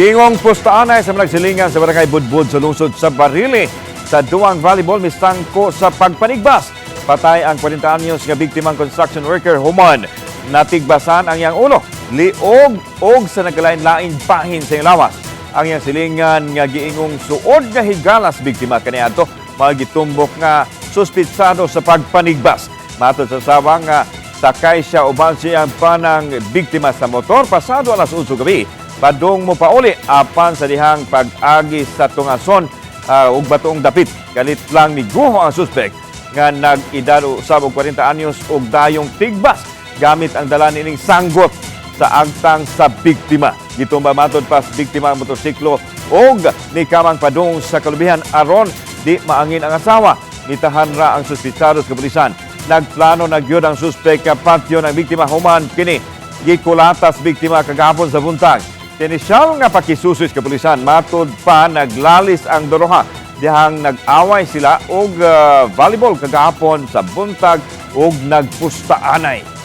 Gingong pustaanay sa nagsilingan sa barangay Budbud sa lungsod sa Barili sa Duang Volleyball mistangko sa pagpanigbas. Patay ang 40 anyos nga biktimang construction worker human. Natigbasan ang iyang ulo. Liog og sa nagkalain-lain pahin sa lawas. Ang iyang silingan nga giingong suod nga higalas biktima kaniadto magitumbok nga suspitsado sa pagpanigbas. Matod sa sawang nga sakay siya uban siyang panang biktima sa motor pasado alas 11 gabi padung mo pauli apan sa dihang pag-agi sa tungason uh, ug batong dapit kalit lang ni Guho ang suspect nga nag-edad usab og 40 anyos ug dayong tigbas gamit ang dala nining sanggot sa agtang sa biktima. Gitumba matod pas biktima ang motorsiklo ug ni kamang padung sa kalubihan aron di maangin ang asawa. Nitahan ra ang suspitsado sa kapulisan. Nagplano na gyud ang suspect nga patyo ng biktima human kini gikulatas biktima kagahapon sa buntag. Tinisyal nga pakisusis kapulisan matod pa naglalis ang doroha dihang nag-away sila og ah, volleyball kagahapon sa buntag ug nagpustaanay.